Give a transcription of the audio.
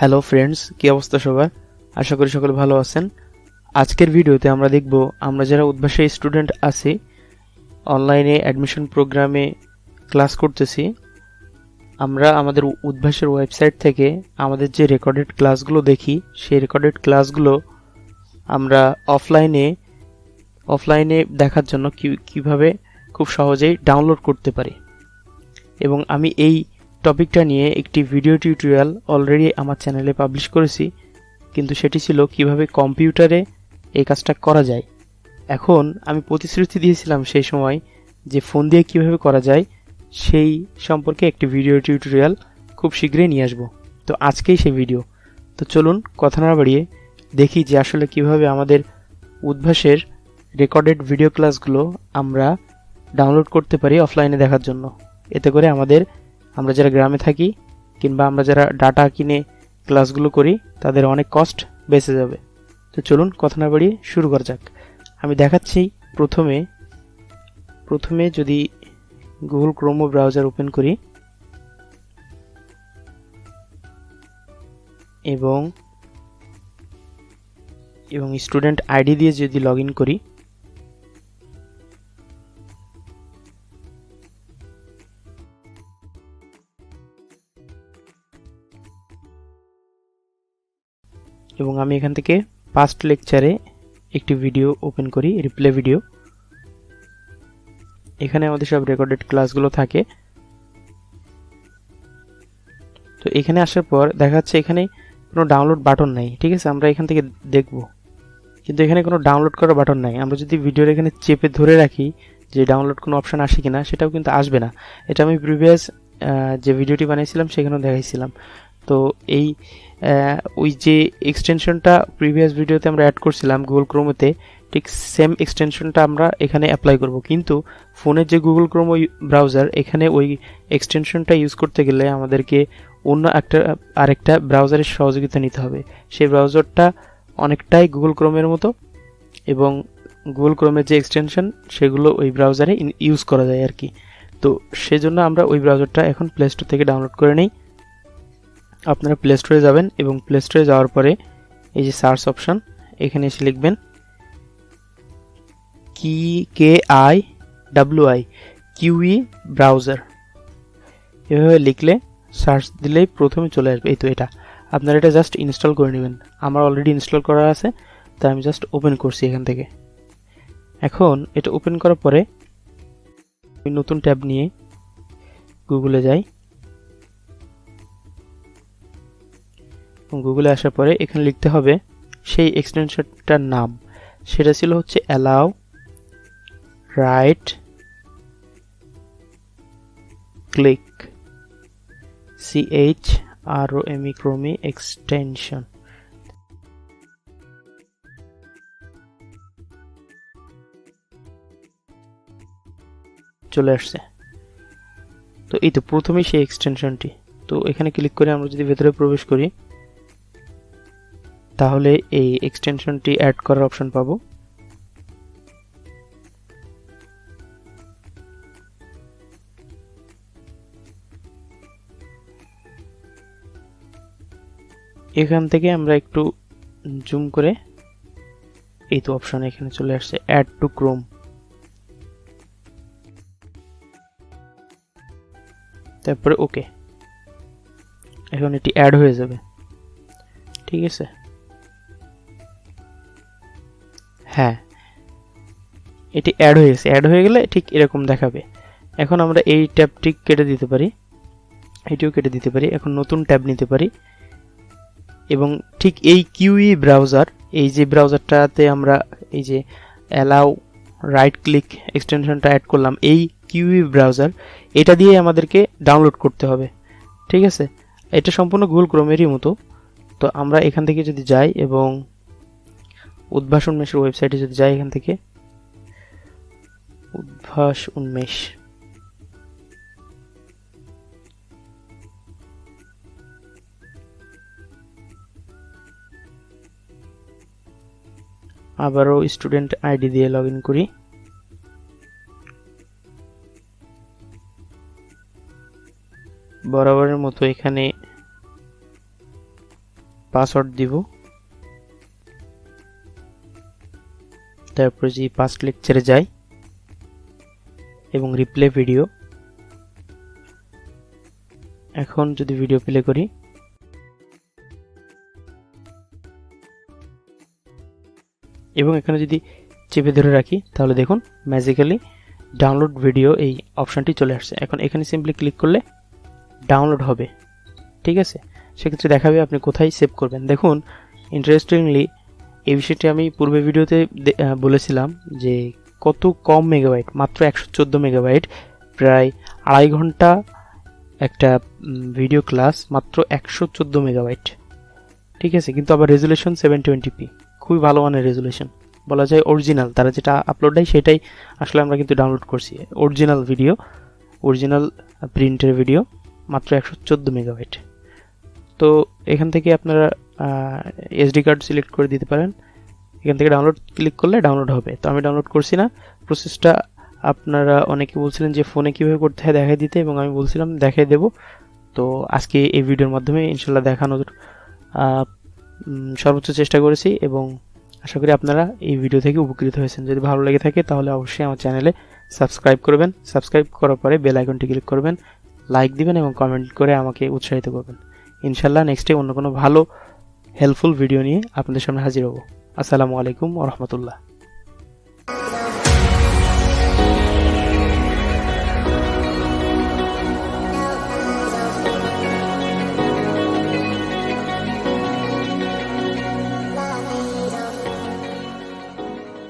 Hello friends কি অবস্থা সবার আশা করি সকলে ভালো আছেন। আজকের ভিডিওতে আমরা দেখব, আমরা যারা উদ্ভাসে স্টুডেন্ট আছি অনলাইনে অ্যাডমিশন প্রোগ্রামে ক্লাস করতেছি, আমরা আমাদের উদ্ভাসের ওয়েবসাইট থেকে আমাদের যে রেকর্ডেড ক্লাসগুলো দেখি, সেই রেকর্ডেড ক্লাসগুলো আমরা অফলাইনে অফলাইনে দেখার জন্য কি, কীভাবে খুব সহজেই ডাউনলোড করতে পারি। এবং আমি এই টপিকটা নিয়ে একটি ভিডিও টিউটোরিয়াল অলরেডি আমার চ্যানেলে পাবলিশ করেছি, কিন্তু সেটি ছিল কীভাবে কম্পিউটারে এই কাজটা করা যায়। এখন আমি প্রতিশ্রুতি দিয়েছিলাম সেই সময় যে ফোন দিয়ে কীভাবে করা যায়, সেই সম্পর্কে একটি ভিডিও টিউটোরিয়াল খুব শীঘ্রই নিয়ে আসব। তো আজকেই সেই ভিডিও। তো চলুন কথা না বাড়িয়ে দেখি যে আসলে কীভাবে আমাদের উদ্ভাসের রেকর্ডেড ভিডিও ক্লাসগুলো আমরা ডাউনলোড করতে পারি অফলাইনে দেখার জন্য। এতে করে আমাদের আমরা যারা গ্রামে থাকি কিংবা আমরা যারা ডাটা কিনে ক্লাসগুলো করি, তাদের অনেক কস্ট বেঁচে যাবে। তো চলুন কথা না বাড়িয়ে শুরু করা যাক। আমি দেখাচ্ছি প্রথমে প্রথমে যদি গুগল ক্রোমো ব্রাউজার ওপেন করি এবং এবং স্টুডেন্ট আইডি দিয়ে যদি লগ করি এবং আমি এখান থেকে পাস্ট লেকচারে একটি ভিডিও ওপেন করি রিপ্লে ভিডিও এখানে আমাদের সব রেকর্ডেড ক্লাসগুলো থাকে। তো এখানে আসার পর দেখা যাচ্ছে এখানে কোনো ডাউনলোড বাটন নাই, ঠিক আছে? আমরা এখান থেকে দেখব। কিন্তু এখানে কোনো ডাউনলোড করার বাটন নাই। আমরা যদি ভিডিওর এখানে চেপে ধরে রাখি যে ডাউনলোড কোনো অপশান আসে কিনা, সেটাও কিন্তু আসবে না। এটা আমি প্রিভিয়াস যে ভিডিওটি বানিয়েছিলাম, সেখানেও দেখাইছিলাম। তো এই ওই যে এক্সটেনশনটা প্রিভিয়াস ভিডিওতে আমরা অ্যাড করছিলাম গুগল ক্রোমোতে ঠিক সেম এক্সটেনশনটা আমরা এখানে অ্যাপ্লাই করব। কিন্তু ফোনের যে গুগল ক্রোমো ব্রাউজার এখানে ওই এক্সটেনশনটা ইউজ করতে গেলে আমাদেরকে অন্য একটা, আরেকটা ব্রাউজারের সহযোগিতা নিতে হবে। সেই ব্রাউজারটা অনেকটাই গুগল ক্রোমের মতো এবং গুগল ক্রোমের যে এক্সটেনশন সেগুলো ওই ব্রাউজারে ইউজ করা যায় আর কি। তো সেজন্য আমরা ওই ব্রাউজারটা এখন প্লে স্টোর থেকে ডাউনলোড করে নিই। আপনারা প্লে স্টোরে যাবেন এবং প্লে স্টোরে যাওয়ার পরে এই যে সার্চ অপশান এখানে এসে লিখবেন কি K I W I kiwi browser এভাবে লিখলে সার্চ দিলেই প্রথমে চলে আসবে। এই তো এটা। আপনারা এটা জাস্ট ইনস্টল করে নেবেন। আমার অলরেডি ইনস্টল করা আছে তাই আমি জাস্ট ওপেন করছি এখান থেকে। এখন এটা ওপেন করার পরে নতুন ট্যাব নিয়ে গুগলে যাই। গুগলে আসার পরে এখানে লিখতে হবে সেই এক্সটেনশনটার নাম। সেটা ছিল হচ্ছে allow right click CH R O M E chrome extension চলে আসছে। তো এই তো প্রথমেই সেই এক্সটেনশনটি তো এখানে ক্লিক করে আমরা যদি ভেতরে প্রবেশ করি তাহলে এই এক্সটেনশনটি অ্যাড করার অপশন পাবো। এখান থেকে আমরা একটু জুম করে এই তো অপশন এখানে চলে আসছে অ্যাড টু ক্রোম তারপরে ওকে এখন এটি অ্যাড হয়ে যাবে। ঠিক আছে? হ্যাঁ। এটি অ্যাড হয়ে গেছে। অ্যাড হয়ে গেলে ঠিক এরকম দেখাবে। এখন আমরা এই ট্যাবটি কেটে দিতে পারি। এটিও কেটে দিতে পারি। এখন নতুন ট্যাব নিতে পারি। এবং ঠিক এই কিউই ব্রাউজার, এই যে ব্রাউজারটাতে আমরা এই যে অ্যালাউ রাইট ক্লিক এক্সটেনশনটা অ্যাড করলাম, এই কিউই ব্রাউজার, এটা দিয়ে আমাদেরকে ডাউনলোড করতে হবে। ঠিক আছে? এটা সম্পূর্ণ গুগল ক্রোমেরই মতো। তো আমরা এখান থেকে যদি যাই এবং উদ্ভাস উন্মেষের ওয়েবসাইটে যদি যাই এখান থেকে, উদ্ভাস উন্মেষ। আবারও স্টুডেন্ট আইডি দিয়ে লগ ইন করি। বরাবরের মতো এখানে পাসওয়ার্ড দিব। তারপরে যে পাস্ট লেকচারে যাই এবং রিপ্লে ভিডিও এখন যদি ভিডিও প্লে করি। এবং এখানে যদি চেপে ধরে রাখি, তাহলে দেখুন ম্যাজিক্যালি ডাউনলোড ভিডিও এই অপশানটি চলে আসছে। এখন এখানে সিম্পলি ক্লিক করলে ডাউনলোড হবে। ঠিক আছে? সেক্ষেত্রে দেখাবে আপনি কোথায় সেভ করবেন। দেখুন ইন্টারেস্টিংলি এই বিষয়টি আমি পূর্বে ভিডিওতে বলেছিলাম যে কত কম মেগাবাইট মাত্র একশো চোদ্দ মেগাবাইট প্রায় আড়াই ঘণ্টা একটা ভিডিও ক্লাস মাত্র একশো চোদ্দ মেগাবাইট ঠিক আছে, কিন্তু আবার রেজুলেশন সেভেন টোয়েন্টি পি খুবই ভালো মানের রেজুলেশন বলা যায় অরিজিনাল তারা যেটা আপলোড দেয় সেটাই আসলে আমরা কিন্তু ডাউনলোড করছি। অরিজিনাল ভিডিও অরিজিনাল প্রিন্টের ভিডিও মাত্র একশো চোদ্দ মেগাবাইট তো এখান থেকে আপনারা এসডি কার্ড সিলেক্ট করে দিতে পারেন। এখান থেকে ডাউনলোড ক্লিক করলে ডাউনলোড হবে। তো আমি ডাউনলোড করছি না। প্রসেসটা আপনারা অনেকে বলছিলেন যে ফোনে কীভাবে করতে হয় দেখাই দিতে, এবং আমি বলছিলাম দেখাই দেব। তো আজকে এই ভিডিওর মাধ্যমে ইনশাল্লাহ দেখানোর সর্বোচ্চ চেষ্টা করেছি, এবং আশা করি আপনারা এই ভিডিও থেকে উপকৃত হয়েছেন। যদি ভালো লেগে থাকে, তাহলে অবশ্যই আমার চ্যানেলে সাবস্ক্রাইব করবেন। সাবস্ক্রাইব করার পরে বেল আইকনটি ক্লিক করবেন লাইক দিবেন, এবং কমেন্ট করে আমাকে উৎসাহিত করবেন। ইনশাল্লাহ নেক্সটে অন্য কোনো ভালো হেল্পফুল ভিডিও নিয়ে আপনাদের সামনে হাজির হব। আসসালামু আলাইকুম রহমতুল্লাহ।